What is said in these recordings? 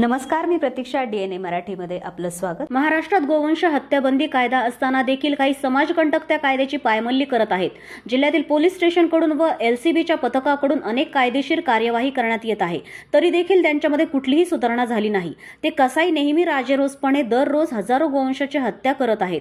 नमस्कार मी प्रतीक्षा डीएनए मराठीमध्ये आपलं स्वागत. महाराष्ट्रात गोवंश हत्याबंदी कायदा असताना देखील काही समाजकंटक त्या कायद्याची पायमल्ली करत आहेत. जिल्ह्यातील पोलीस स्टेशनकडून व एलसीबीच्या पथकाकडून अनेक कायदेशीर कार्यवाही करण्यात येत आहे. तरी देखील त्यांच्यामध्ये कुठलीही सुधारणा झाली नाही. ते कसाई नेहमी राजेरोसपणे दररोज हजारो गोवंशाची हत्या करत आहेत.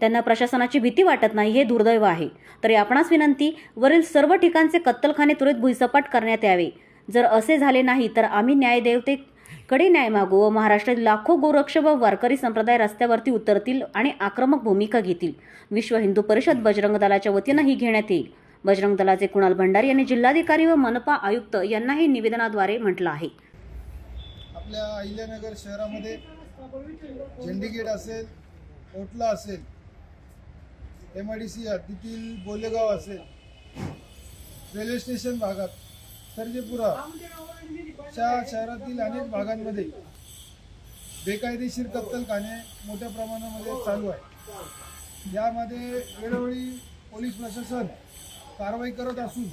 त्यांना प्रशासनाची भीती वाटत नाही हे दुर्दैव आहे. तरी आपणास विनंती वरील सर्व ठिकाणचे कत्तलखाने त्वरित भुईसपाट करण्यात यावे. जर असे झाले नाही तर आम्ही न्यायदेवते कडे न्याय मागू व महाराष्ट्रातील लाखो गोरक्ष व वारकरी संप्रदाय रस्त्यावरती उतरतील आणि आक्रमक भूमिका घेतील. विश्व हिंदू परिषद बजरंग दलाच्या वतीनं ही घेण्यात येईल. बजरंग दलाचे कुणाल भंडारी यांनी जिल्हाधिकारी व मनपा आयुक्त यांनाही निवेदनाद्वारे म्हटलं आहे. आपल्या अहिल्यानगर शहरामध्ये झेंडीगेट असेल ओटला असेल एम आय डी सी हद्दीतील बोलेगाव असेल रेल्वे स्टेशन भागात सर्जेपुरा च्या शहरातील अनेक भागांमध्ये बेकायदेशीर कत्तलखाने मोठ्या प्रमाणामध्ये चालू आहे. यामध्ये वेळोवेळी पोलीस प्रशासन कारवाई करत असून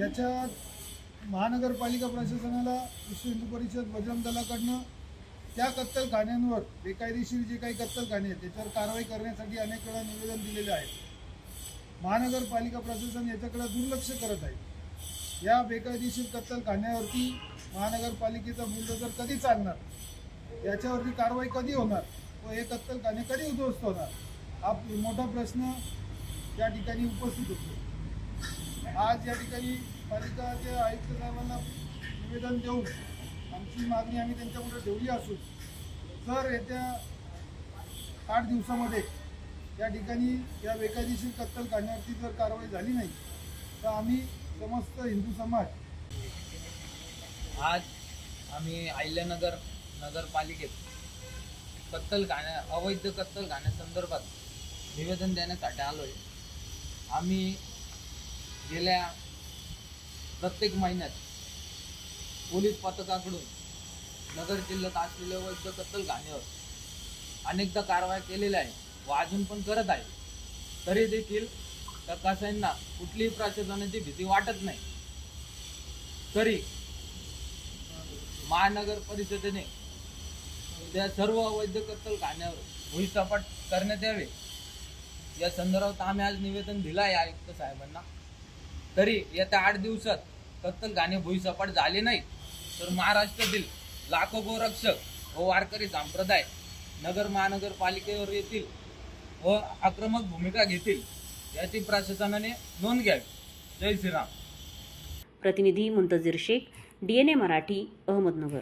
याच्यात महानगरपालिका प्रशासनाला विश्व हिंदू परिषद बजरंग दलाकडनं त्या कत्तलखान्यांवर बेकायदेशीर जे काही कत्तलखाने आहेत त्याच्यावर कारवाई करण्यासाठी अनेक वेळा निवेदन दिलेले आहे. महानगरपालिका प्रशासन याच्याकडे दुर्लक्ष करत आहे. या बेकायदेशीर कत्तलखान्यावरती महानगरपालिकेचा बुलडोजर कधी चालणार? याच्यावरती कारवाई कधी होणार? व हे कत्तलखाने कधी उद्ध्वस्त होणार? हा मोठा प्रश्न या ठिकाणी उपस्थित होतो. आज या ठिकाणी पालिकाचे आयुक्त साहेबांना निवेदन देऊन आमची मागणी आम्ही त्यांच्यापुढे ठेवली असून जर येत्या आठ दिवसामध्ये या ठिकाणी या बेकायदेशीर कत्तलखान्यावरती जर कारवाई झाली नाही तर आम्ही समस्त हिंदू समाज. आज आम्ही अहिल्यानगर नगरपालिकेत कत्तल गाण्या अवैध कत्तल गाण्यासंदर्भात निवेदन देण्यासाठी आलो आहे आम्ही गेल्या प्रत्येक महिन्यात पोलीस पथकाकडून नगर जिल्ह्यात असलेल्या अवैध कत्तलखान्यावर अनेकदा कारवाई केलेल्या आहे व अजून पण करत आहे तरी देखील त्या कसाईंना कुठलीही प्रशासनाची भीती वाटत नाही. तरी महानगर परिषदेने त्या सर्व अवैध कत्तलखान्यावर भुईसपाट करण्यात यावे. या संदर्भात आम्ही आज निवेदन दिलं आहे आयुक्त साहेबांना. तरी येत्या आठ दिवसात कत्तलखाने भुईसपाट झाले नाही तर महाराष्ट्रातील लाखो गोरक्षक व वारकरी संप्रदाय नगर महानगरपालिकेवर येतील व आक्रमक भूमिका घेतील. याची प्रशासनाने नोंद घ्यावी. जय श्रीराम. प्रतिनिधी मुंतजीर शेख डीएनए मराठी अहमदनगर.